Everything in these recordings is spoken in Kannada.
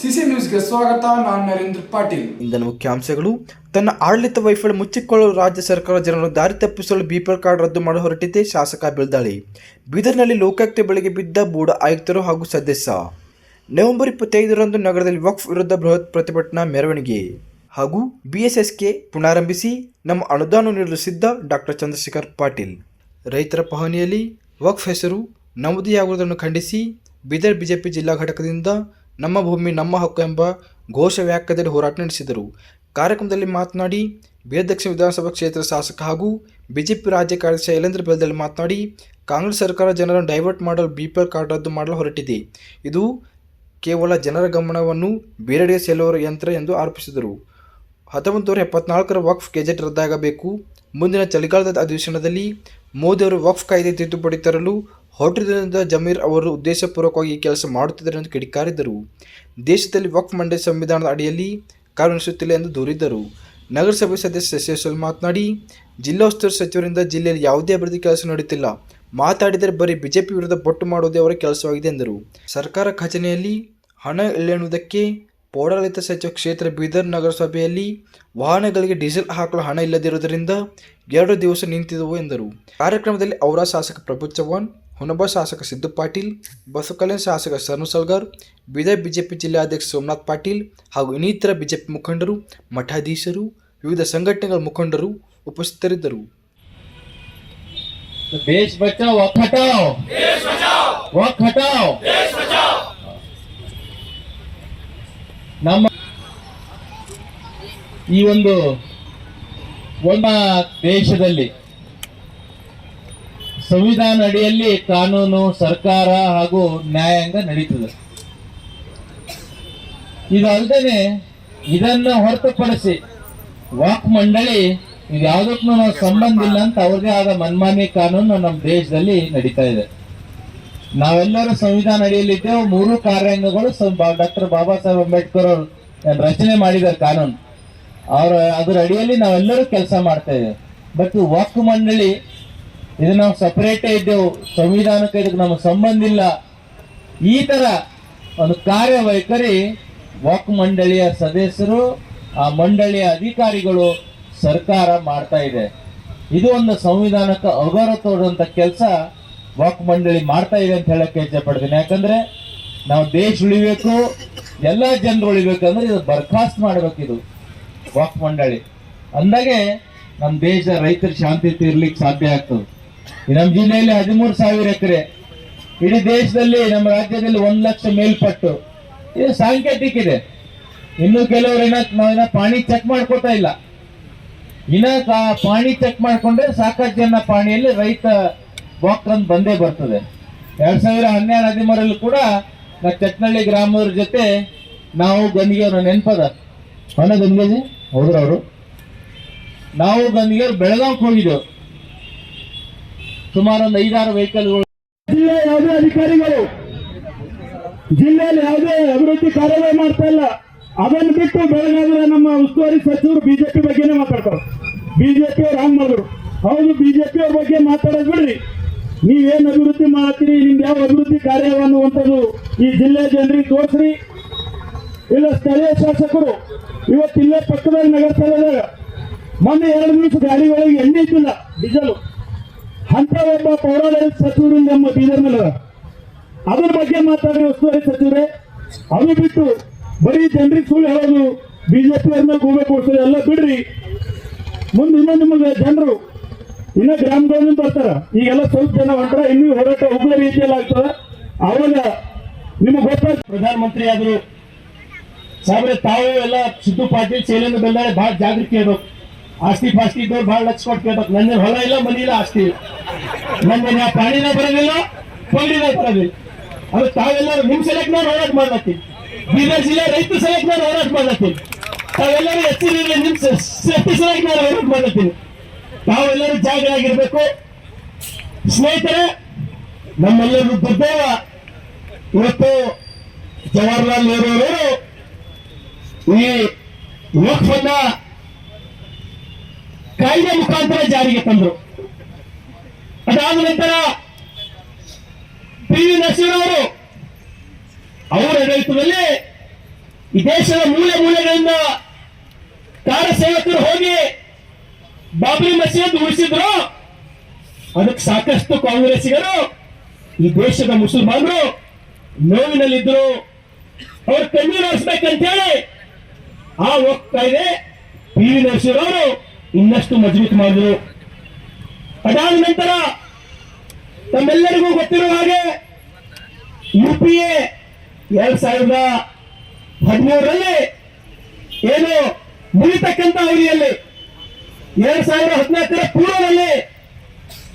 ಸಿಸಿ ನ್ಯೂಸ್ಗೆ ಸ್ವಾಗತ, ನಾನು ನರೇಂದ್ರ ಪಾಟೀಲ್. ಇಂದಿನ ಮುಖ್ಯಾಂಶಗಳು, ತನ್ನ ಆಡಳಿತ ವೈಫಲ್ಯ ಮುಚ್ಚಿಕೊಳ್ಳಲು ರಾಜ್ಯ ಸರ್ಕಾರ ಜನರನ್ನು ದಾರಿ ತಪ್ಪಿಸಲು ಬಿಪಿಎಲ್ ಕಾರ್ಡ್ ರದ್ದು ಮಾಡಲು ಹೊರಟಿದೆ ಶಾಸಕ ಬೆಳ್ದಾಳಿ ಬೀದರ್ನಲ್ಲಿ ಲೋಕಾಯುಕ್ತ ಬೆಳೆಗೆ ಬಿದ್ದ ಬೂಡ ಆಯುಕ್ತರು ಹಾಗೂ ಸದಸ್ಯ. ನವೆಂಬರ್ ಇಪ್ಪತ್ತೈದರಂದು ನಗರದಲ್ಲಿ ವಕ್ಫ್ ವಿರುದ್ಧ ಬೃಹತ್ ಪ್ರತಿಭಟನಾ ಮೆರವಣಿಗೆ. ಹಾಗೂ ಬಿಎಸ್ಎಸ್ಕೆ ಪುನರಾರಂಭಿಸಿ ನಮ್ಮ ಅನುದಾನ ನೀಡಲು ಸಿದ್ಧ ಡಾಕ್ಟರ್ ಚಂದ್ರಶೇಖರ್ ಪಾಟೀಲ್. ರೈತರ ಪಹಣಿಯಲ್ಲಿ ವಕ್ಫ್ ಹೆಸರು ನಮೂದಿಯಾಗುವುದನ್ನು ಖಂಡಿಸಿ ಬೀದರ್ ಬಿಜೆಪಿ ಜಿಲ್ಲಾ ಘಟಕದಿಂದ ನಮ್ಮ ಭೂಮಿ, ನಮ್ಮ ಹಕ್ಕು ಎಂಬ ಘೋಷ ವ್ಯಾಖ್ಯದಲ್ಲಿ ಹೋರಾಟ ನಡೆಸಿದರು. ಕಾರ್ಯಕ್ರಮದಲ್ಲಿ ಮಾತನಾಡಿ ಬೀದರ್ ದಕ್ಷಿಣ ವಿಧಾನಸಭಾ ಕ್ಷೇತ್ರ ಶಾಸಕ ಹಾಗೂ ಬಿಜೆಪಿ ರಾಜ್ಯ ಕಾರ್ಯದರ್ಶಿ ಯಲೇಂದ್ರ ಬೆಲ್ದಲ್ಲಿ ಮಾತನಾಡಿ, ಕಾಂಗ್ರೆಸ್ ಸರ್ಕಾರ ಜನರನ್ನು ಡೈವರ್ಟ್ ಮಾಡಲು ಬಿಪಿಎಲ್ ಕಾರ್ಡ್ ರದ್ದು ಮಾಡಲು ಹೊರಟಿದೆ. ಇದು ಕೇವಲ ಜನರ ಗಮನವನ್ನು ಬೇರೆಡೆಗೆ ಸೆಲ್ಲುವ ಯಂತ್ರ ಎಂದು ಆರೋಪಿಸಿದರು. ಹತ್ತೊಂಬತ್ತು ನೂರ ಎಪ್ಪತ್ನಾಲ್ಕರ ವಕ್ಫ್ ಗೆಜೆಟ್ ರದ್ದಾಗಬೇಕು. ಮುಂದಿನ ಚಳಿಗಾಲದ ಅಧಿವೇಶನದಲ್ಲಿ ಮೋದಿಯವರು ವಕ್ಫ್ ಕಾಯ್ದೆ ತಿದ್ದುಪಡಿ ತರಲು ಹೊರಟಿದ್ದರಿಂದ ಜಮೀರ್ ಅವರು ಉದ್ದೇಶಪೂರ್ವಕವಾಗಿ ಈ ಕೆಲಸ ಮಾಡುತ್ತಿದ್ದರು ಎಂದು ಕಿಡಿಕಾರಿದರು. ದೇಶದಲ್ಲಿ ವಕ್ಫ್ ಮಂಡಳಿ ಸಂವಿಧಾನದ ಅಡಿಯಲ್ಲಿ ಕಾರ್ಯನಿರ್ವಹಿಸುತ್ತಿಲ್ಲ ಎಂದು ದೂರಿದ್ದರು ನಗರಸಭೆ ಸದಸ್ಯ ಶೇಷಲ್ ಮಾತನಾಡಿ, ಜಿಲ್ಲಾ ಉಸ್ತುವಾರಿ ಸಚಿವರಿಂದ ಜಿಲ್ಲೆಯಲ್ಲಿ ಯಾವುದೇ ಅಭಿವೃದ್ಧಿ ಕೆಲಸ ನಡೆಯುತ್ತಿಲ್ಲ. ಮಾತಾಡಿದರೆ ಬರೀ ಬಿಜೆಪಿ ವಿರುದ್ಧ ಬೊಟ್ಟು ಮಾಡುವುದೇ ಅವರ ಕೆಲಸವಾಗಿದೆ ಎಂದರು. ಸರ್ಕಾರ ಖಜಾನೆಯಲ್ಲಿ ಹಣ ಇಳೆಯುವುದಕ್ಕೆ ಪೌರಾಡಳಿತ ಸಚಿವ ಕ್ಷೇತ್ರ ಬೀದರ್ ನಗರಸಭೆಯಲ್ಲಿ ವಾಹನಗಳಿಗೆ ಡೀಸೆಲ್ ಹಾಕಲು ಹಣ ಇಲ್ಲದಿರುವುದರಿಂದ ಎರಡು ದಿವಸ ನಿಂತಿದ್ದವು ಎಂದರು. ಕಾರ್ಯಕ್ರಮದಲ್ಲಿ ಅವರ ಶಾಸಕ ಪ್ರಭು ಚವ್ಹಾಣ್ ಹೊನಬ ಶಾಸಕ ಸಿದ್ದು ಪಾಟೀಲ್ ಬಸವಕಲ್ಯಾಣ ಶಾಸಕ ಶರಣು ಸಲ್ಗಾರ್ ಬೀದರ್ ಬಿಜೆಪಿ ಜಿಲ್ಲಾಧ್ಯಕ್ಷ ಸೋಮನಾಥ್ ಪಾಟೀಲ್ ಹಾಗೂ ಇನ್ನಿತರ ಬಿಜೆಪಿ ಮುಖಂಡರು ಮಠಾಧೀಶರು ವಿವಿಧ ಸಂಘಟನೆಗಳ ಮುಖಂಡರು ಉಪಸ್ಥಿತರಿದ್ದರು ನಮ್ಮ ಈ ಒಂದು ನಮ್ಮ ದೇಶದಲ್ಲಿ ಸಂವಿಧಾನ ಅಡಿಯಲ್ಲಿ ಕಾನೂನು, ಸರ್ಕಾರ ಹಾಗೂ ನ್ಯಾಯಾಂಗ ನಡೀತದೆ. ಇದಲ್ದೇನೆ ಇದನ್ನ ಹೊರತುಪಡಿಸಿ ವಾಕ್ ಮಂಡಳಿ ಯಾವುದಕ್ಕೂ ನಾವು ಸಂಬಂಧ ಇಲ್ಲ ಅಂತ ಅವ್ರದೇ ಆದ ಮನ್ಮಾನ್ಯ ಕಾನೂನು ನಮ್ಮ ದೇಶದಲ್ಲಿ ನಡೀತಾ ಇದೆ. ನಾವೆಲ್ಲರೂ ಸಂವಿಧಾನ ಅಡಿಯಲ್ಲಿದ್ದೇವೆ ಮೂರು ಕಾರ್ಯಾಂಗಗಳು ಡಾಕ್ಟರ್ ಬಾಬಾ ಸಾಹೇಬ್ ಅಂಬೇಡ್ಕರ್ ಅವರು ರಚನೆ ಮಾಡಿದ ಕಾನೂನು. ಅವರ, ಅದರ ಅಡಿಯಲ್ಲಿ ನಾವೆಲ್ಲರೂ ಕೆಲಸ ಮಾಡ್ತಾ ಇದ್ದೇವೆ. ಬಟ್ ವಾಕ್ ಮಂಡಳಿ ಇದು ನಾವು ಸಪರೇಟೇ ಇದ್ದೆವು. ಸಂವಿಧಾನಕ್ಕೆ ಇದಕ್ಕೆ ನಮಗೆ ಸಂಬಂಧ ಇಲ್ಲ. ಈ ತರ ಒಂದು ಕಾರ್ಯವೈಖರಿ ವಾಕ್ ಮಂಡಳಿಯ ಸದಸ್ಯರು, ಆ ಮಂಡಳಿಯ ಅಧಿಕಾರಿಗಳು ಸರ್ಕಾರ ಮಾಡ್ತಾ ಇದೆ. ಇದು ಒಂದು ಸಂವಿಧಾನಕ್ಕೆ ಅಗೌರವ ತೋರುವಂತ ಕೆಲಸ ವಾಕ್ ಮಂಡಳಿ ಮಾಡ್ತಾ ಇದೆ ಅಂತ ಹೇಳಕ್ಕೆ ಇಚ್ಛೆ ಪಡ್ತೀನಿ. ಯಾಕಂದ್ರೆ ನಾವು ದೇಶ ಉಳಿಬೇಕು, ಎಲ್ಲ ಜನರು ಉಳಿಬೇಕಂದ್ರೆ ಇದು ಬರ್ಖಾಸ್ತ್ ಮಾಡ್ಬೇಕು ಇದು ವಾಕ್ ಮಂಡಳಿ. ಅಂದಾಗೆ ನಮ್ಮ ದೇಶ ರೈತರ ಶಾಂತಿ ತೀರ್ಲಿಕ್ಕೆ ಸಾಧ್ಯ ಆಗ್ತದೆ. ನಮ್ಮ ಜಿಲ್ಲೆಯಲ್ಲಿ ಹದಿಮೂರು ಸಾವಿರ ಎಕರೆ. ಇಡೀ ದೇಶದಲ್ಲಿ, ನಮ್ಮ ರಾಜ್ಯದಲ್ಲಿ ಒಂದು ಲಕ್ಷ ಮೇಲ್ಪಟ್ಟು. ಇದು ಸಾಂಕೇತಿಕ ಇದೆ. ಇನ್ನು ಕೆಲವರು ಏನ ಪಾಣಿ ಚೆಕ್ ಮಾಡ್ಕೋತಾ ಇಲ್ಲ. ಇನ್ನ ಪಾಣಿ ಚೆಕ್ ಮಾಡ್ಕೊಂಡ್ರೆ ಸಾಕಷ್ಟು ಜನ ಪಾಣಿಯಲ್ಲಿ ರೈತ ಬಾಕ್ರ್ ಅಂತ ಬಂದೇ ಬರ್ತದೆ. ಎರಡ್ ಸಾವಿರ ಹನ್ನೆರಡು ಹದಿಮೂರಲ್ಲಿ ಕೂಡ ನಾ ಚಟ್ನಳ್ಳಿ ಗ್ರಾಮದವ್ರ ಜೊತೆ ನಾವು ಗಂದಿಗೆಯವ್ರ ನೆನಪದ. ಹೊನ ಗಂದಿಗೆ ಹೋದ್ರ ಅವರು ನಾವು ಗಂದಿಗೆಯವ್ರು ಬೆಳಗಾವ್ಗೆ ಹೋಗಿದ್ದೆವು. ಸುಮಾರು ಒಂದು ಐದಾರು ವೆಹಿಕಲ್ಗಳು ಜಿಲ್ಲೆ ಯಾವುದೇ ಅಧಿಕಾರಿಗಳು, ಜಿಲ್ಲೆಯಲ್ಲಿ ಯಾವುದೇ ಅಭಿವೃದ್ಧಿ ಕಾರ್ಯವೇ ಮಾಡ್ತಾ ಇಲ್ಲ. ಅದನ್ನು ಬಿಟ್ಟು ಬೆಳಗಾವಿಯ ನಮ್ಮ ಉಸ್ತುವಾರಿ ಸಚಿವರು ಬಿಜೆಪಿ ಬಗ್ಗೆನೇ ಮಾತಾಡ್ತಾರೆ. ಬಿಜೆಪಿ ಅವ್ರು ಹಂಗ್ ಮಾಡಿದ್ರು. ಹೌದು ಬಿಜೆಪಿ ಅವ್ರ ಬಗ್ಗೆ ಮಾತಾಡೋದು ಬಿಡ್ರಿ. ನೀವೇನ್ ಅಭಿವೃದ್ಧಿ ಮಾಡ್ತೀರಿ ನಿಮ್ದು ಯಾವ ಅಭಿವೃದ್ಧಿ ಕಾರ್ಯ ಅನ್ನುವಂಥದ್ದು ಈ ಜಿಲ್ಲೆ ಜನರಿಗೆ ತೋರಿಸ್ರಿ. ಇಲ್ಲ ಸ್ಥಳೀಯ ಶಾಸಕರು, ಇವತ್ತು ಇಲ್ಲೇ ಪಕ್ಕದಲ್ಲಿ ನಗರಸಭೆದಾಗ, ಮೊನ್ನೆ ಎರಡು ದಿವಸ ಗಾಡಿಗಳಿಗೆ ಎಣ್ಣೆ ಇದ್ದಿಲ್ಲ ಡೀಸೆಲ್. ಅಂತ ಒಬ್ಬ ಪೌರಾಡಳಿತ ಸಚಿವರು ನಮ್ಮ ಬೀದರ್ ಮೇಲೆ ಅದ್ರ. ಬಗ್ಗೆ ಮಾತಾಡ್ರಿ ಉಸ್ತುವಾರಿ ಸಚಿವರೇ. ಅದು ಬಿಟ್ಟು ಬರೀ ಜನರಿಗೆ ಸುಳ್ಳು ಹೇಳೋದು ಬಿಜೆಪಿ ಅವ್ರ ಮೇಲೆ ಗೂಬೆ ಕೊಡ್ತಾರೆ ಎಲ್ಲ ಬಿಡ್ರಿ. ಮುಂದೆ ಇನ್ನೂ ನಿಮಗೆ ಜನರು ಇನ್ನ ಗ್ರಾಮಗಳಿಂದ ಬರ್ತಾರ. ಈಗೆಲ್ಲ ಸ್ವಲ್ಪ ಜನ ಹೊಂಟ್ರ ಇನ್ನೂ ಹೋರಾಟ ಉಗ್ರ ರೀತಿಯಲ್ಲಿ ಆಗ್ತದ. ಅವಾಗ ನಿಮಗೆ ಗೊತ್ತಾಗ ಪ್ರಧಾನಮಂತ್ರಿ ಆದ್ರು ಸಾಬ್ರೆ ತಾವು ಎಲ್ಲ ಸಿದ್ದು ಪಾಟೀಲ್ ಶೈಲೇಂದ್ರ ಬೆಲ್ಲ ಬಹಳ ಜಾಗೃತಿ ಇರ್ಬೇಕು ಆಸ್ತಿ ಪಾಸ್ತಿ ಇದ್ದವ್ರು ಬಹಳ ಲಕ್ಷ ಕೊಟ್ಟು ಕೇಳ್ಬೇಕು. ನನ್ನ ಹೊಲ ಇಲ್ಲ, ಮನಿ ಇಲ್ಲ, ಆಸ್ತಿ ಇಲ್ಲ. ನನ್ನ ನಾ ಪ್ರಾಣಿನ ಬರೋದಿಲ್ಲ ಕೊಂಡಿನ ಬರೋದಿಲ್ಲ ಅದು ತಾವೆಲ್ಲರೂ ನಿಮ್ ಸೆಲೆಕ್ಟ್ ಮಾಡಿ ಹೋರಾಟ ಮಾಡ್ಲತ್ತಿ. ಬೀದರ್ ಜಿಲ್ಲೆ ರೈತ ಸೆಲೆಕ್ಟ್ ಮಾಡಿ ಹೋರಾಟ ಮಾಡ್ಲತ್ತೀವಿ ತಾವೆಲ್ಲರೂ ಹೆಚ್ಚಿನ ನಿಮ್ ಸೇಫ್ಟಿ ಸೆಲೆಕ್ಟ್ ಮಾಡಿ ಹೋರಾಟ ಮಾಡ್ಲತ್ತೀವಿ ತಾವೆಲ್ಲರೂ ಜಾಗರಾಗಿರ್ಬೇಕು ಸ್ನೇಹಿತರೆ, ನಮ್ಮೆಲ್ಲರೂ ದುರ್ದೈವ. ಇವತ್ತು ಜವಾಹರ್ಲಾಲ್ ನೆಹರು ಅವರು ಈ ಲೋಕ್ಸಭಾ ಕಾಯ್ದೆ ಮುಖಾಂತರ ಜಾರಿಗೆ ತಂದರು. ಅದಾದ ನಂತರ ಪಿ ವಿ ನರಸಿಂಹರವರು ಅವರ ಆಡಳಿತದಲ್ಲಿ ಈ ದೇಶದ ಮೂಲೆ ಮೂಲೆಗಳಿಂದ ಕಾರ ಸೇವಕರು ಹೋಗಿ ಬಾಬರಿ ಮಸೀದ್ ಉಳಿಸಿದ್ರು. ಅದಕ್ಕೆ ಸಾಕಷ್ಟು ಕಾಂಗ್ರೆಸ್ಸಿಗರು, ಈ ದೇಶದ ಮುಸಲ್ಮಾನರು ನೋವಿನಲ್ಲಿದ್ರು ಅವ್ರ ಕಣ್ಣೀರು ಹರಿಸ್ಬೇಕಂತ ಹೇಳಿ ಆ ಹೋಗ್ತಾ ಇದೆ. ಪಿ ವಿ ನರಸಿಂಹರವರು ಇನ್ನಷ್ಟು ಮಜಬೂತ್ ಮಾಡಿದ್ರು. ಅದಾದ ನಂತರ ತಮ್ಮೆಲ್ಲರಿಗೂ ಗೊತ್ತಿರುವ ಹಾಗೆ ಯುಪಿಎ ಎರಡ್ ಸಾವಿರದ ಹದಿಮೂರರಲ್ಲಿ ಏನು ಮುಗಿತಕ್ಕಂತ ಅವಧಿಯಲ್ಲಿ ಎರಡ್ ಸಾವಿರದ ಹದಿನಾಲ್ಕರ ಪೂರ್ವದಲ್ಲಿ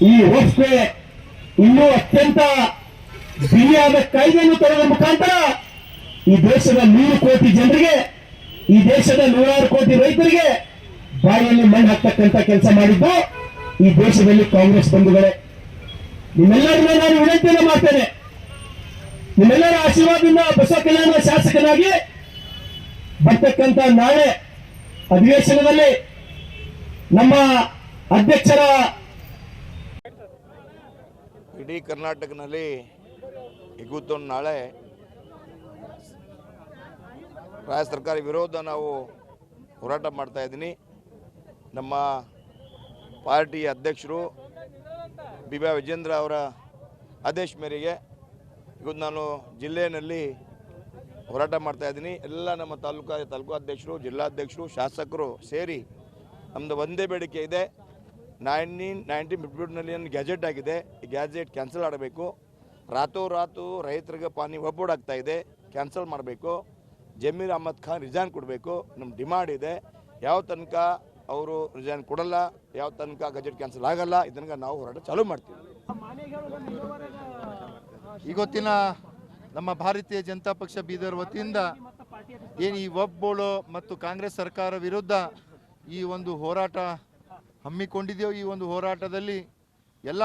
ಈ ವ್ಯವಸ್ಥೆ ಇನ್ನೂ ಅತ್ಯಂತ ಬಿಗಿಯಾದ ಕಾಯ್ದೆಯನ್ನು ತರುವ ಮುಖಾಂತರ ಈ ದೇಶದ ನೂರು ಕೋಟಿ ಜನರಿಗೆ, ಈ ದೇಶದ ನೂರಾರು ಕೋಟಿ ರೈತರಿಗೆ ಬಾಯಲ್ಲಿ ಮಣ್ಣು ಹಾಕ್ತಕ್ಕಂಥ ಕೆಲಸ ಮಾಡಿದ್ದು. ಈ ದೇಶದಲ್ಲಿ ಕಾಂಗ್ರೆಸ್ ಬಂಧುಗಳೇ, ನಿಮ್ಮೆಲ್ಲರನ್ನ ನಾನು ವಿನಂತಿಯನ್ನು ಮಾಡ್ತೇನೆ. ನಿಮ್ಮೆಲ್ಲರ ಆಶೀರ್ವಾದದಿಂದ ಬಸವ ಕಲ್ಯಾಣ ಶಾಸಕನಾಗಿ ಬರ್ತಕ್ಕಂತ ನಾಳೆ ಅಧಿವೇಶನದಲ್ಲಿ ನಮ್ಮ ಅಧ್ಯಕ್ಷರ ಇಡೀ ಕರ್ನಾಟಕನಲ್ಲಿ ಇವತ್ತು ನಾಳೆ ರಾಜ್ಯ ಸರ್ಕಾರ ವಿರೋಧ ನಾವು ಹೋರಾಟ ಮಾಡ್ತಾ ಇದ್ದೀನಿ. ನಮ್ಮ ಪಾರ್ಟಿ ಅಧ್ಯಕ್ಷರು ಬಿ ಬಿ ವಿಜೇಂದ್ರ ಅವರ ಆದೇಶ ಮೇರೆಗೆ ಇವತ್ತು ನಾನು ಜಿಲ್ಲೆಯಲ್ಲಿ ಹೋರಾಟ ಮಾಡ್ತಾ ಇದ್ದೀನಿ. ಎಲ್ಲ ನಮ್ಮ ತಾಲೂಕಾ ತಾಲೂಕು ಅಧ್ಯಕ್ಷರು, ಜಿಲ್ಲಾಧ್ಯಕ್ಷರು, ಶಾಸಕರು ಸೇರಿ ನಮ್ಮದು ಒಂದೇ ಬೇಡಿಕೆ ಇದೆ. ನೈನ್ಟೀನ್ ನೈನ್ಟೀನ್ ಫಿಫ್ಟಿನಲ್ಲಿ ಒಂದು ಗ್ಯಾಜೆಟ್ ಆಗಿದೆ. ಈ ಗ್ಯಾಜೆಟ್ ಕ್ಯಾನ್ಸಲ್ ಆಡಬೇಕು ರಾತೋರಾತು ರೈತರಿಗೆ ಪಾನಿ ಒಬ್ಬೊಡ್ ಆಗ್ತಾ ಇದೆ. ಕ್ಯಾನ್ಸಲ್ ಮಾಡಬೇಕು. ಜಮೀರ್ ಅಹಮದ್ ಖಾನ್ ರಿಸೈನ್ ಕೊಡಬೇಕು. ನಮ್ಮ ಡಿಮಾಂಡ್ ಇದೆ. ಯಾವ ತನಕ ಅವರು ರಿಸೈನ್ ಕೊಡಲ್ಲ, ಯಾವ ತನಕ ಗಜೆಟ್ ಕ್ಯಾನ್ಸಲ್ ಆಗಲ್ಲ ಇದನ್ನ ನಾವು ಹೋರಾಟ ಚಾಲೂ ಮಾಡ್ತೀವಿ. ಇವತ್ತಿನ ನಮ್ಮ ಭಾರತೀಯ ಜನತಾ ಪಕ್ಷ ಬೀದರ್ ವತಿಯಿಂದ ಏನು ಈ ಬೋರ್ಡು ಮತ್ತು ಕಾಂಗ್ರೆಸ್ ಸರ್ಕಾರ ವಿರುದ್ಧ ಈ ಒಂದು ಹೋರಾಟ ಹಮ್ಮಿಕೊಂಡಿದೆಯೋ, ಈ ಒಂದು ಹೋರಾಟದಲ್ಲಿ ಎಲ್ಲ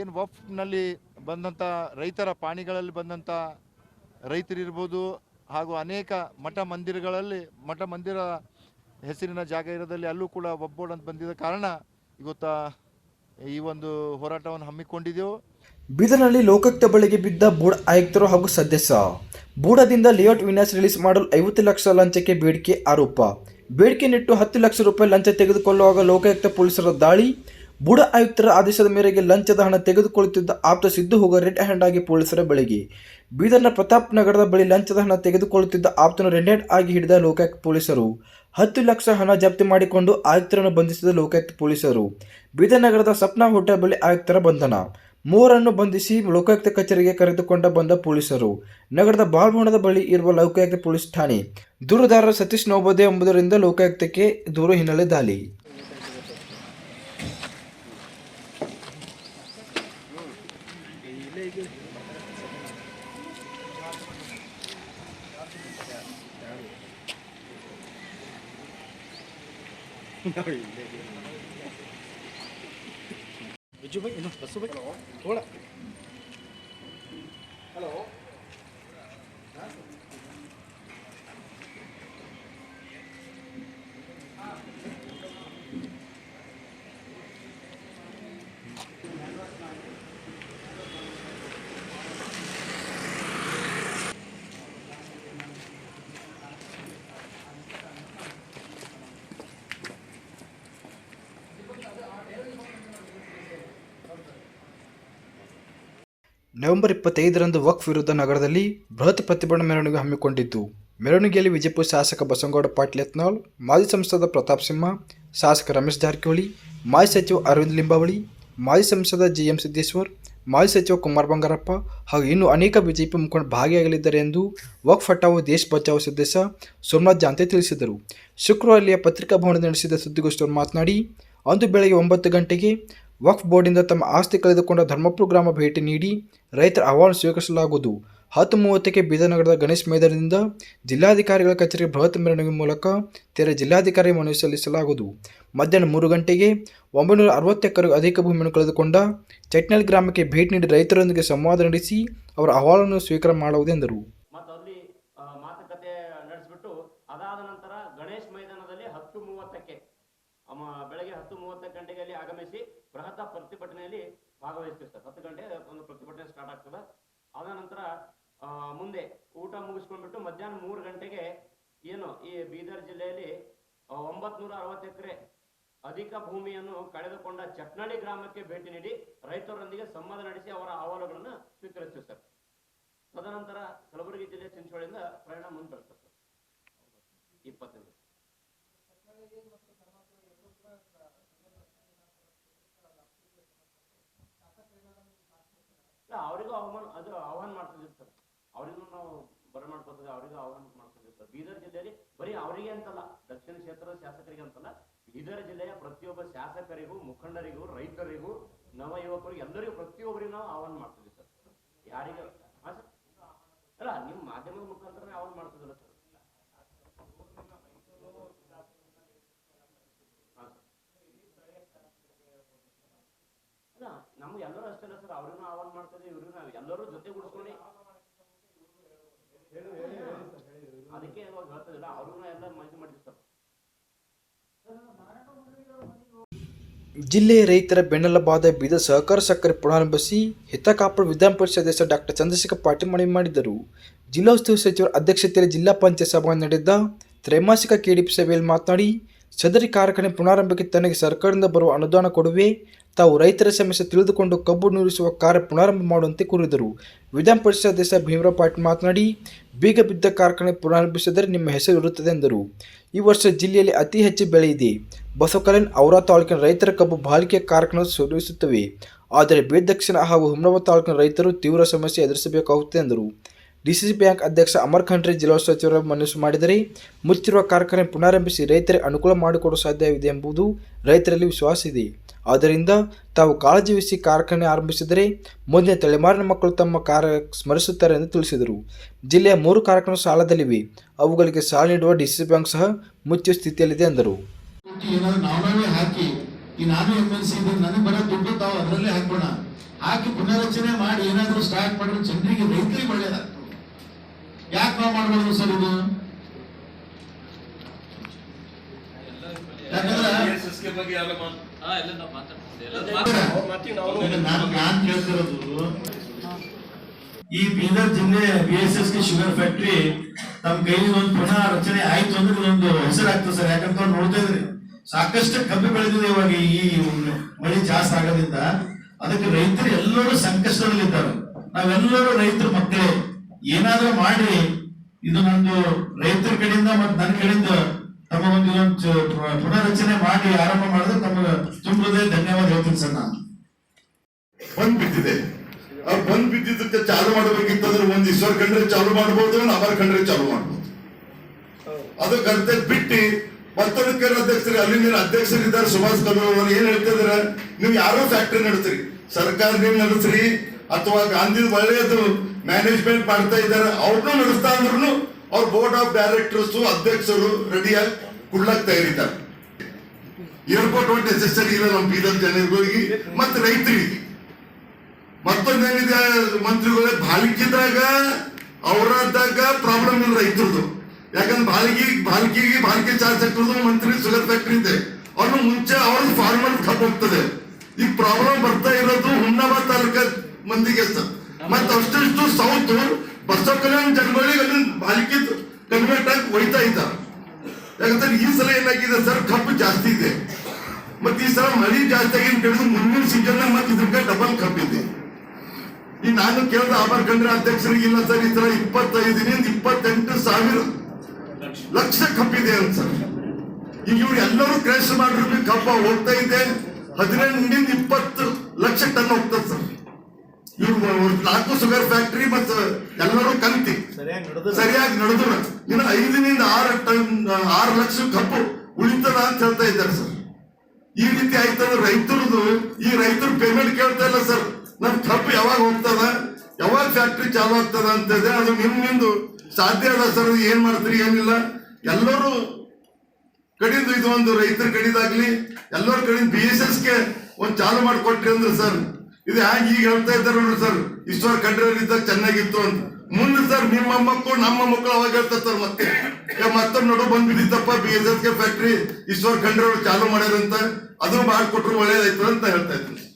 ಏನು ವಫ್ನಲ್ಲಿ ಬಂದಂಥ ರೈತರ ಪಾಣಿಗಳಲ್ಲಿ ಬಂದಂಥ ರೈತರಿರ್ಬೋದು ಹಾಗೂ ಅನೇಕ ಮಠ ಮಂದಿರಗಳಲ್ಲಿ, ಮಠ ಮಂದಿರ ಹೆಸರಿನ ಜಾಗ ಇರೋದಲ್ಲಿ ಅಲ್ಲೂ ಕೂಡ ವಫ್ ಬೋರ್ಡ್ ಅಂತ ಬಂದಿದ್ದ ಕಾರಣ ಇವತ್ತು ಈ ಒಂದು ಹೋರಾಟವನ್ನು ಹಮ್ಮಿಕೊಂಡಿದ್ದೆವು ಬೀದರ್ನಲ್ಲಿ ಲೋಕಾಯುಕ್ತ ಬಳಿಗೆ ಬಿದ್ದ ಬೂಡ ಆಯುಕ್ತರು ಹಾಗೂ ಸದಸ್ಯ. ಬೂಡದಿಂದ ಲೇಔಟ್ ವಿನ್ಯಾಸ ರಿಲೀಸ್ ಮಾಡಲು ಐವತ್ತು ಲಕ್ಷ ಲಂಚಕ್ಕೆ ಬೇಡಿಕೆ ಆರೋಪ. ಬೇಡಿಕೆ ನಿಟ್ಟು ಹತ್ತು ಲಕ್ಷ ರೂಪಾಯಿ ಲಂಚ ತೆಗೆದುಕೊಳ್ಳುವಾಗ ಲೋಕಾಯುಕ್ತ ಪೊಲೀಸರ ದಾಳಿ. ಬೂಡ ಆಯುಕ್ತರ ಆದೇಶದ ಮೇರೆಗೆ ಲಂಚದ ಹಣ ತೆಗೆದುಕೊಳ್ಳುತ್ತಿದ್ದ ಆಪ್ತ ಸಿದ್ದು ಹೋಗ ರೆಡ್ ಹ್ಯಾಂಡ್ ಆಗಿ ಪೊಲೀಸರ ಬಳಿಗೆ. ಬೀದರ್ನ ಪ್ರತಾಪ್ ನಗರದ ಬಳಿ ಲಂಚದ ಹಣ ತೆಗೆದುಕೊಳ್ಳುತ್ತಿದ್ದ ಆಪ್ತನು ರೆಡ್ ಹ್ಯಾಂಡ್ ಆಗಿ ಹಿಡಿದ ಲೋಕಾಯುಕ್ತ ಪೊಲೀಸರು. ಹತ್ತು ಲಕ್ಷ ಹಣ ಜಪ್ತಿ ಮಾಡಿಕೊಂಡು ಆಯುಕ್ತರನ್ನು ಬಂಧಿಸಿದ ಲೋಕಾಯುಕ್ತ ಪೊಲೀಸರು. ಬೀದರ್ ನಗರದ ಸಪ್ನಾ ಹೋಟೆಲ್ ಬಳಿ ಆಯುಕ್ತರ ಬಂಧನ. ಮೂವರನ್ನು ಬಂಧಿಸಿ ಲೋಕಾಯುಕ್ತ ಕಚೇರಿಗೆ ಕರೆದುಕೊಂಡ ಬಂದ ಪೊಲೀಸರು. ನಗರದ ಬಾಲ್ಭವನದ ಬಳಿ ಇರುವ ಲೋಕಾಯುಕ್ತ ಪೊಲೀಸ್ ಠಾಣೆ. ದೂರುದಾರ ಸತೀಶ್ ನವಬೋಧೆ ಎಂಬುದರಿಂದ ಲೋಕಾಯುಕ್ತಕ್ಕೆ ದೂರು ಹಿನ್ನೆಲೆ ದಾಳಿ. ಬಿಜು ಬೈ ಇನ್ನು ಬಸ್ಸು ಬೈ ತೋಳ ನವೆಂಬರ್ ಇಪ್ಪತ್ತೈದರಂದು ವಕ್ಫ್ ವಿರುದ್ಧ ನಗರದಲ್ಲಿ ಬೃಹತ್ ಪ್ರತಿಭಟನಾ ಮೆರವಣಿಗೆ ಹಮ್ಮಿಕೊಂಡಿದ್ದು. ಮೆರವಣಿಗೆಯಲ್ಲಿ ವಿಜಯಪುರ ಶಾಸಕ ಬಸಂಗೌಡ ಪಾಟೀಲ್ ಯತ್ನಾಳ್, ಮಾಜಿ ಸಂಸದ ಪ್ರತಾಪ್ ಸಿಂಹ, ಶಾಸಕ ರಮೇಶ್ ಜಾರಕಿಹೊಳಿ, ಮಾಜಿ ಸಚಿವ ಅರವಿಂದ್ ಲಿಂಬಾವಳಿ, ಮಾಜಿ ಸಂಸದ ಜಿ ಎಂ ಸಿದ್ದೇಶ್ವರ್, ಮಾಜಿ ಸಚಿವ ಕುಮಾರ್ ಬಂಗಾರಪ್ಪ ಹಾಗೂ ಇನ್ನೂ ಅನೇಕ ಬಿಜೆಪಿ ಮುಖಂಡರು ಭಾಗಿಯಾಗಲಿದ್ದಾರೆ ಎಂದು ವಕ್ ಹಟಾವು ದೇಶ್ ಬಚಾವ್ ಸದಸ್ಯ ಸೋಮನಾಥ್ ಜಾಂತೆ ತಿಳಿಸಿದರು. ಶುಕ್ರವಾರ ಪತ್ರಿಕಾ ಭವನದಲ್ಲಿ ನಡೆಸಿದ ಸುದ್ದಿಗೋಷ್ಠಿಯಲ್ಲಿ ಮಾತನಾಡಿ, ಅಂದು ಬೆಳಗ್ಗೆ ಒಂಬತ್ತು ಗಂಟೆಗೆ ವಕ್ಫ್ ಬೋರ್ಡಿಂದ ತಮ್ಮ ಆಸ್ತಿ ಕಳೆದುಕೊಂಡ ಧರ್ಮಪುರ ಗ್ರಾಮ ಭೇಟಿ ನೀಡಿ ರೈತರ ಅಹವಾಲು ಸ್ವೀಕರಿಸಲಾಗುವುದು. ಹತ್ತು ಮೂವತ್ತಕ್ಕೆ ಬೀದರ್ನಗರದ ಗಣೇಶ್ ಮೈದಾನದಿಂದ ಜಿಲ್ಲಾಧಿಕಾರಿಗಳ ಕಚೇರಿಗೆ ಬೃಹತ್ ಮೆರವಣಿಗೆ ಮೂಲಕ ತೆರೆ ಜಿಲ್ಲಾಧಿಕಾರಿ ಮನವಿ ಸಲ್ಲಿಸಲಾಗುವುದು. ಮಧ್ಯಾಹ್ನ ಮೂರು ಗಂಟೆಗೆ ಒಂಬೈನೂರ ಅರವತ್ತು ಅಧಿಕ ಭೂಮಿಯನ್ನು ಕಳೆದುಕೊಂಡ ಚಟ್ನಲ್ ಗ್ರಾಮಕ್ಕೆ ಭೇಟಿ ನೀಡಿ ರೈತರೊಂದಿಗೆ ಸಂವಾದ ನಡೆಸಿ ಅವರ ಅಹವಾಲನ್ನು ಸ್ವೀಕಾರ ಮಾಡುವುದೆಂದರು ಬೆಳಗ್ಗೆ ಹತ್ತು ಮೂವತ್ತ ಗಂಟೆಗೆ ಅಲ್ಲಿ ಆಗಮಿಸಿ ಬೃಹತ್ ಪ್ರತಿಭಟನೆಯಲ್ಲಿ ಭಾಗವಹಿಸ್ತೀವಿ ಸರ್ ಹತ್ತು ಗಂಟೆ ಒಂದು ಪ್ರತಿಭಟನೆ ಸ್ಟಾರ್ಟ್ ಆಗ್ತದೆ. ಅದ ನಂತರ ಮುಂದೆ ಊಟ ಮುಗಿಸ್ಕೊಂಡ್ಬಿಟ್ಟು ಮಧ್ಯಾಹ್ನ ಮೂರು ಗಂಟೆಗೆ ಏನು ಈ ಬೀದರ್ ಜಿಲ್ಲೆಯಲ್ಲಿ ಒಂಬತ್ನೂರ ಅರವತ್ತು ಎಕರೆ ಅಧಿಕ ಭೂಮಿಯನ್ನು ಕಳೆದುಕೊಂಡ ಚಟ್ನಳ್ಳಿ ಗ್ರಾಮಕ್ಕೆ ಭೇಟಿ ನೀಡಿ ರೈತರೊಂದಿಗೆ ಸಂವಾದ ನಡೆಸಿ ಅವರ ಅಹವಾಲುಗಳನ್ನು ಸ್ವೀಕರಿಸ್ತೀವಿ ತದನಂತರ ಕಲಬುರಗಿ ಜಿಲ್ಲೆ ಚಿಂಚೋಳಿಯಿಂದ ಪ್ರಯಾಣ ಮುಂದುವರೆಸುತ್ತೆ. ಸರ್ ಇಪ್ಪತ್ತೈದು. ಅವರಿಗೂ ಅವಮಾನ, ಅದು ಆಹ್ವಾನ ಮಾಡ್ತಿದ್ದೀವಿ ಸರ್ ಅವರಿಗೂ ನಾವು ಬರ ಮಾಡ್ಕೊತೀವಿ, ಅವರಿಗೂ ಆಹ್ವಾನ ಮಾಡ್ತಿದ್ದೀವಿ ಸರ್ ಬೀದರ್ ಜಿಲ್ಲೆಯಲ್ಲಿ ಬರೀ ಅವರಿಗೆ ಅಂತಲ್ಲ, ದಕ್ಷಿಣ ಕ್ಷೇತ್ರದ ಶಾಸಕರಿಗೆ ಅಂತಲ್ಲ, ಬೀದರ್ ಜಿಲ್ಲೆಯ ಪ್ರತಿಯೊಬ್ಬ ಶಾಸಕರಿಗೂ, ಮುಖಂಡರಿಗೂ, ರೈತರಿಗೂ, ನವ ಯುವಕರಿಗೂ ಎಲ್ಲರಿಗೂ ಪ್ರತಿಯೊಬ್ಬರಿಗೂ ನಾವು ಆಹ್ವಾನ ಮಾಡ್ತಿದ್ದೀವಿ ಸರ್ ಯಾರಿಗೆ? ಹಾ ಅಲ್ಲ, ನಿಮ್ಮ ಮಾಧ್ಯಮದ ಮುಖಾಂತರ ಆಹ್ವಾನ ಹಾ ಸರ್. ಅಲ್ಲ, ನಮ್ಗೆ ಎಲ್ಲರೂ ಅಷ್ಟೇ ಮಾಡ್ತಿದ್ದೀವಿ ನಾವು ಎಲ್ಲರೂ ಅದಕ್ಕೆ ಇವಾಗ ಹೇಳ್ತದಿಲ್ಲ ಎಲ್ಲ ಮಾಹಿತಿ ಜಿಲ್ಲೆಯ ರೈತರ ಬೆನ್ನೆಲುಬಾದ ಬೀದ ಸಹಕಾರ ಸಕ್ಕರೆ ಪುನರಂಭಿಸಿ ಹಿತಕಾಪುರ ವಿಧಾನ ಪರಿಷತ್ ಸದಸ್ಯ ಡಾಕ್ಟರ್ ಚಂದ್ರಶೇಖರ್ ಪಾಟೀಲ್ ಮನವಿ ಮಾಡಿದರು. ಜಿಲ್ಲಾ ಉಸ್ತುವಾರಿ ಸಚಿವರ ಅಧ್ಯಕ್ಷತೆಯಲ್ಲಿ ಜಿಲ್ಲಾ ಪಂಚಾಯತ್ ಸಭೆಯಲ್ಲಿ ನಡೆದ ತ್ರೈಮಾಸಿಕ ಕೆಡಿಪಿ ಸಭೆಯಲ್ಲಿ ಮಾತನಾಡಿ, ಸದರಿ ಕಾರ್ಖಾನೆ ಪುನರಾರಂಭಕ್ಕೆ ತನಗೆ ಸರ್ಕಾರದಿಂದ ಬರುವ ಅನುದಾನ ಕೊಡುವೆ ತಾವು ರೈತರ ಸಮಸ್ಯೆ ತಿಳಿದುಕೊಂಡು ಕಬ್ಬು ನೂರಿಸುವ ಕಾರ್ಯ ಪುನರಾರಂಭ ಮಾಡುವಂತೆ ಕೋರಿದರು. ವಿಧಾನಪರಿಷತ್ ಸದಸ್ಯ ಭೀಮರಾವ್ ಪಾಟೀಲ್ ಮಾತನಾಡಿ, ಬೀಗ ಬಿದ್ದ ಕಾರ್ಖಾನೆ ಪುನರಾರಂಭಿಸಿದರೆ ನಿಮ್ಮ ಹೆಸರು ಇರುತ್ತದೆ ಎಂದರು. ಈ ವರ್ಷ ಜಿಲ್ಲೆಯಲ್ಲಿ ಅತಿ ಹೆಚ್ಚು ಬೆಳೆ ಇದೆ. ಬಸವಕಲ್ಯಾಣ್ ಔರಾ ತಾಲೂಕಿನ ರೈತರ ಕಬ್ಬು ಬಾಳಿಕೆ ಕಾರ್ಖಾನೆ ಸುರಿಸುತ್ತವೆ. ಆದರೆ ಬೇದಕ್ಷಿಣ ಹಾಗೂ ಹುಮ್ನಾಬಾದ್ ತಾಲೂಕಿನ ರೈತರು ತೀವ್ರ ಸಮಸ್ಯೆ ಎದುರಿಸಬೇಕಾಗುತ್ತದೆ ಎಂದರು. ಡಿಸಿಸಿ ಬ್ಯಾಂಕ್ ಅಧ್ಯಕ್ಷ ಅಮರ್ ಖಂಡ್ರೆ ಜಿಲ್ಲಾ ಸಚಿವರು ಮನಸ್ಸು ಮಾಡಿದರೆ ಮುಚ್ಚಿರುವ ಕಾರ್ಖಾನೆ ಪುನರಾರಂಭಿಸಿ ರೈತರಿಗೆ ಅನುಕೂಲ ಮಾಡಿಕೊಡಲು ಸಾಧ್ಯವಿದೆ ಎಂಬುದು ರೈತರಲ್ಲಿ ವಿಶ್ವಾಸ ಇದೆ. ಆದ್ದರಿಂದ ತಾವು ಕಾಳಜಿ ವಹಿಸಿ ಕಾರ್ಖಾನೆ ಆರಂಭಿಸಿದರೆ ಮುಂದಿನ ತಲೆಮಾರಿನ ಮಕ್ಕಳು ತಮ್ಮ ಕಾರ್ಯ ಸ್ಮರಿಸುತ್ತಾರೆ ಎಂದು ತಿಳಿಸಿದರು. ಜಿಲ್ಲೆಯ ಮೂರು ಕಾರ್ಖಾನೆ ಸಾಲದಲ್ಲಿವೆ. ಅವುಗಳಿಗೆ ಸಾಲ ನೀಡುವ ಡಿಸಿಸಿ ಬ್ಯಾಂಕ್ ಸಹ ಮುಚ್ಚುವ ಸ್ಥಿತಿಯಲ್ಲಿದೆ ಎಂದರು. ಹಾಕಿ ಪುನರಚನೆ ಮಾಡಿ ಏನಾದರೂ ಸ್ಟಾರ್ಟ್ ಮಾಡಿದ್ರೆ ಜನರಿಗೆ ರೈತರಿಗೆ ಒಳ್ಳೇದಾಗ್ತದೆ. ಯಾಕೆ ನಾವು ಮಾಡಬಾರ್ದು ಸರ್ ಇದು? ನಾನು ನಾನು ಕೇಳ್ತಿರೋದು ಈ ಬೀದರ್ ಜಿಲ್ಲೆ B S S K sugar factory ತಮ್ಮ ಕೈಲಿ ಒಂದು ಪುನಃ ರಚನೆ ಆಯ್ತು ಅಂದ್ರೆ ಇದೊಂದು ಹೆಸರಾಗ್ತದೆ ಸರ್. ಯಾಕಂತ ನೋಡ್ತಾ ಇದ್ರಿ. ಸಾಕಷ್ಟು ಕಬ್ಬು ಬೆಳೆದಿದೆ ಇವಾಗ ಈ ಮಳೆ ಜಾಸ್ತಿ ಆಗೋದ್ರಿಂದ. ಅದಕ್ಕೆ ರೈತರು ಎಲ್ಲರೂ ಸಂಕಷ್ಟದಲ್ಲಿದ್ದಾರೆ. ನಾವೆಲ್ಲರೂ ರೈತರ ಮಕ್ಕಳೇ. ಏನಾದ್ರೂ ಮಾಡಿ ಇದು ನಂದು ರೈತರ ಕಡೆಯಿಂದ ಮತ್ತು ನನ್ನ ಕಡೆಯಿಂದ ತಮ್ಮ ಒಂದು ಪುನರಚನೆ ಮಾಡಿ ಆರಂಭ ಮಾಡಿದ್ರೆ ತಮಗೆ ತುಂಬದೇ ಧನ್ಯವಾದ ಹೇಳ್ತೀನಿ ಸರ್ ನಾನು. ಬಂದ್ ಬಿದ್ದಿದೆ ಆ ಬಂದ್ ಬಿದ್ದಿದ್ದಕ್ಕೆ ಚಾಲು ಮಾಡಬೇಕಿತ್ತಂದ್ರೆ ಒಂದ್ ಈಶ್ವರ್ ಕಂಡ್ರೆ ಚಾಲು ಮಾಡ್ಬೋದು ಅವರ ಕಂಡ್ರೆ ಚಾಲು ಮಾಡ್ಬೋದು. ಅದು ಕರ್ತೆ ಬಿಟ್ಟು ಮತ್ತೊಂದು ಅಧ್ಯಕ್ಷರು, ಅಲ್ಲಿನ ಅಧ್ಯಕ್ಷರಿದ್ದಾರೆ ಸುಭಾಷ್ ಕಲ್ಲೂರ್ ಅವರು ಏನ್ ಹೇಳ್ತಿದಾರೆ ನೀವು ಯಾರೋ ಫ್ಯಾಕ್ಟರಿ ನಡೆಸ್ರಿ ಸರ್ಕಾರ ನೀವು ನಡೆಸ್ರಿ ಅಥವಾ ಗಾಂಧಿ ಒಳ್ಳೆಯದು ಮ್ಯಾನೇಜ್ಮೆಂಟ್ ಮಾಡ್ತಾ ಇದ್ದಾರೆ, ಅವ್ರನ್ನೂ ನಡೆಸ್ತಾ ಅಂದ್ರೂ ಅವ್ರ ಬೋರ್ಡ್ ಆಫ್ ಡೈರೆಕ್ಟರ್ಸ್ ಅಧ್ಯಕ್ಷರು ರೆಡಿಯಾಗಿ ಕೊಡ್ಲಕ್ ತಯಾರಿದ್ದಾರೆ. ಏರ್ಪೋರ್ಟ್ ಒಂದು ನೆಸೆಸರಿ ಇಲ್ಲ ನಮ್ಮ ಬೀದರ್ ಜನರಿಗೆ ಮತ್ತೆ ರೈತರಿಗೆ. ಮತ್ತೊಂದೇನಿದೆ ಮಂತ್ರಿಗಳೇ ಬಾಲಿಕಿದಾಗ ಅವರಾದಾಗ ಪ್ರಾಬ್ಲಮ್ ಇಲ್ಲ ರೈತರದು. ಯಾಕಂದ್ರೆ ಬಾಲಿಗೆ ಬಾಲ್ಕಿಗೆ ಬಾಲಿಕೆ ಚಾರ್ಜ್ ಹಾಕಿರೋದು ಮಂತ್ರಿ ಸುಗರ್ ಫ್ಯಾಕ್ಟ್ರಿ ಇದೆ. ಅವ್ರನ್ನ ಮುಂಚೆ ಅವ್ರದ್ದು ಫಾರ್ಮರ್ ಕಪ್ ಹೋಗ್ತದೆ. ಈ ಪ್ರಾಬ್ಲಮ್ ಬರ್ತಾ ಇರೋದು ಹುಮ್ನಾಬಾದ್ ತಾಲೂಕ ಮಂದಿಗೆ ಮತ್ತೆ ಅಷ್ಟಿಷ್ಟು ಸೌತ್ ಬಸವ ಕಲ್ಯಾಣ ಜನಗಳಿಗೆ ಅಲ್ಲಿ ಬಾಲ್ಕಿ ಕನ್ವರ್ಟ್ ಆಗಿ ಒಯ್ತಾ ಇದ್ದ. ಯಾಕಂದ್ರೆ ಈ ಸಲ ಏನಾಗಿದೆ ಸರ್, ಕಬ್ಬು ಜಾಸ್ತಿ ಇದೆ. ಮತ್ತೆ ಈ ಸಲ ಮಳಿ ಜಾಸ್ತಿ ಆಗಿ ಕಡಿದು ಮುಂದಿನ ಸೀಸನ್ ಮತ್ತೆ ಇದಕ್ಕೆ ಡಬಲ್ ಕಬ್ಬಿದೆ ಈ ನಾನು ಕೇಳಿದ ಆಭಾರ್ ಕಂಡ್ರೆ ಅಧ್ಯಕ್ಷರಿಗೆ ಇಲ್ಲ ಸರ್, ಈ ಸಲ ಇಪ್ಪತ್ತೈದರಿಂದ ಇಪ್ಪತ್ತೆಂಟು ಸಾವಿರ ಲಕ್ಷ ಕಬ್ಬಿದೆ ಅಂತ ಸರ್. ಈಗ ಇವ್ರು ಎಲ್ಲರೂ ಕ್ರಾಶ್ ಮಾಡಿದ್ರು ಕಬ್ಬ ಹೋಗ್ತಾ ಇದೆ. ಹದಿನೆಂಟರಿಂದ ಇಪ್ಪತ್ತು ಲಕ್ಷ ಟನ್ ಹೋಗ್ತದೆ ಸರ್. ಇವ್ರು ನಾಲ್ಕು ಶುಗರ್ ಫ್ಯಾಕ್ಟ್ರಿ ಮತ್ತು ಎಲ್ಲರೂ ಕಂತಿ ಸರಿಯಾಗಿ ನಡೆದ್ರು ಇನ್ನು ಐದರಿಂದ ಆರು ಟನ್ ಆರು ಲಕ್ಷ ಕಬ್ಬು ಉಳಿತದ ಅಂತ ಹೇಳ್ತಾ ಇದ್ದಾರೆ ಸರ್. ಈ ರೀತಿ ಆಯ್ತಂದ್ರೆ ರೈತರದು ಈ ರೈತರು ಪೇಮೆಂಟ್ ಕೇಳ್ತಾ ಇಲ್ಲ ಸರ್. ನಮ್ ಕಬ್ಬು ಯಾವಾಗ ಹೋಗ್ತದ ಯಾವಾಗ ಫ್ಯಾಕ್ಟ್ರಿ ಚಾಲು ಆಗ್ತದ ಅಂತ ಇದೆ. ಅದು ನಿಮ್ ನಿಮ್ದು ಸಾಧ್ಯ ಅದ ಸರ್. ಏನ್ ಮಾಡ್ತೀರಿ ಏನಿಲ್ಲ. ಎಲ್ಲರೂ ಕಡಿದು ಇದು ಒಂದು ರೈತರ ಕಡಿದಾಗ್ಲಿ ಎಲ್ಲರ ಕಡಿದು ಬಿ ಎಸ್ ಎಸ್ಗೆ ಒಂದು ಚಾಲು ಮಾಡಿಕೊಟ್ರಿ ಅಂದ್ರೆ ಸರ್ ಇದು ಈಗ ಹೇಳ್ತಾ ಇದ್ದಾರೆ ನೋಡ್ರಿ ಸರ್. ಇಷ್ಟೋ ಕಂಡ್ರಲ್ಲಿ ಇದ್ದಾಗ ಚೆನ್ನಾಗಿತ್ತು ಅಂತ. ಮುಂದೆ ಸರ್ ನಿಮ್ಮ ಮಕ್ಕಳು ನಮ್ಮ ಮಕ್ಕಳು ಅವಾಗ ಹೇಳ್ತಾರೆ ಸರ್ ಮತ್ತೆ. ಮತ್ತೆ ನೋಡು ಬಂದ್ಬಿದ್ದಿತ್ತಪ್ಪ B S S K factory Eshwar Khandre ಚಾಲು ಮಾಡ್ಯಾರಂತ. ಅದು ಮಾಡಿಕೊಟ್ರು ಒಳ್ಳೇದಾಯ್ತು ಅಂತ ಹೇಳ್ತಾ ಇದ್ದೀನಿ.